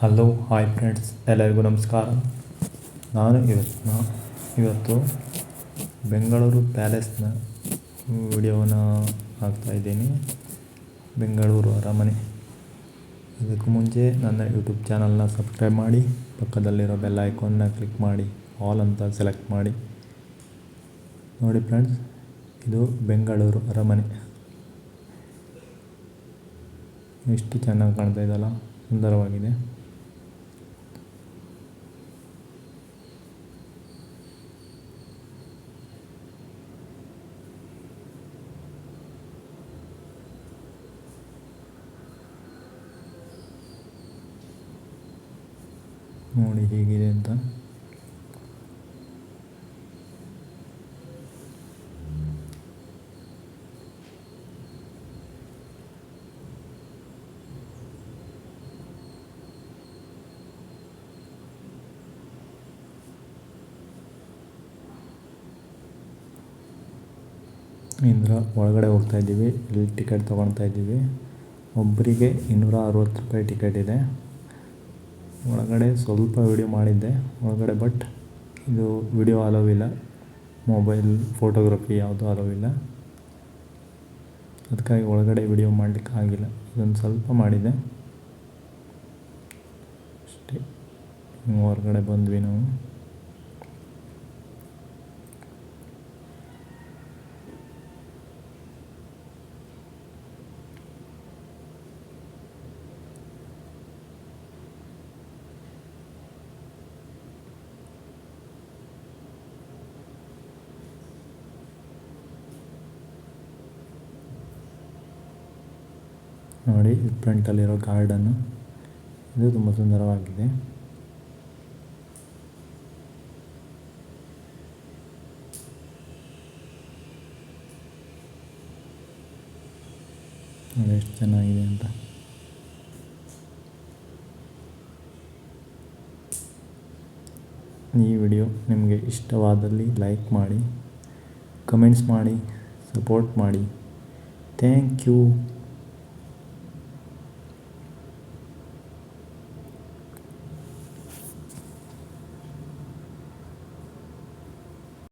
Hello hi friends ಎಲ್ಲರಿಗೂ ನಮಸ್ಕಾರ. ನಾನು ಇವತ್ತು ಇವತ್ತು ಬೆಂಗಳೂರು ಪ್ಯಾಲೇಸ್ನ ವಿಡಿಯೋನ ಹಾಕ್ತಾಯಿದ್ದೀನಿ ಬೆಂಗಳೂರು ಅರಮನೆ. ಇದಕ್ಕೂ ಮುಂಚೆ ನನ್ನ ಯೂಟ್ಯೂಬ್ ಚಾನಲ್ನ ಸಬ್ಸ್ಕ್ರೈಬ್ ಮಾಡಿ, ಪಕ್ಕದಲ್ಲಿರೋ ಬೆಲ್ ಐಕಾನ್ನ ಕ್ಲಿಕ್ ಮಾಡಿ, ಆಲ್ ಅಂತ ಸೆಲೆಕ್ಟ್ ಮಾಡಿ. ನೋಡಿ ಫ್ರೆಂಡ್ಸ್, ಇದು ಬೆಂಗಳೂರು ಅರಮನೆ. ಎಷ್ಟು ಚೆನ್ನಾಗಿ ಕಾಣ್ತಾ ಇದಲ್ಲ ಸುಂದರವಾಗಿದೆ. ನೋಡಿ ಹೇಗಿದೆ ಅಂತ. ಇಂದ್ರ, ಒಳಗಡೆ ಹೋಗ್ತಾ ಇದ್ದೀವಿ. ಇಲ್ಲಿ ಟಿಕೆಟ್ ತೊಗೊಳ್ತಾ ಇದ್ದೀವಿ. ಒಬ್ಬರಿಗೆ ಇನ್ನೂರ ಅರವತ್ತು ರೂಪಾಯಿ ಟಿಕೆಟ್ ಇದೆ. ಒಳಗಡೆ ಸ್ವಲ್ಪ ವಿಡಿಯೋ ಮಾಡಿದ್ದೆ. ಒಳಗಡೆ ಬಟ್ ಇದು ವಿಡಿಯೋ ಅಲೋ ಇಲ್ಲ. ಮೊಬೈಲ್ ಫೋಟೋಗ್ರಫಿ ಯಾವುದು ಅಲೋ ಇಲ್ಲ. ಅದಕ್ಕಾಗಿ ಒಳಗಡೆ ವಿಡಿಯೋ ಮಾಡಲಿಕ್ಕೆ ಆಗಿಲ್ಲ. ಇದೊಂದು ಸ್ವಲ್ಪ ಮಾಡಿದ್ದೆ. ಅಷ್ಟೇ. ಹೊರಗಡೆ ಬಂದ್ವಿ ನಾವು. ನೋಡಿ ಫ್ರಂಟಲ್ಲಿರೋ ಗಾರ್ಡನ್ನು ಇದು ತುಂಬ ಸುಂದರವಾಗಿದೆ. ಎಷ್ಟು ಚೆನ್ನಾಗಿದೆ ಅಂತ. ಈ ವಿಡಿಯೋ ನಿಮಗೆ ಇಷ್ಟವಾದಲ್ಲಿ ಲೈಕ್ ಮಾಡಿ ಕಮೆಂಟ್ಸ್ ಮಾಡಿ ಸಪೋರ್ಟ್ ಮಾಡಿ. Thank you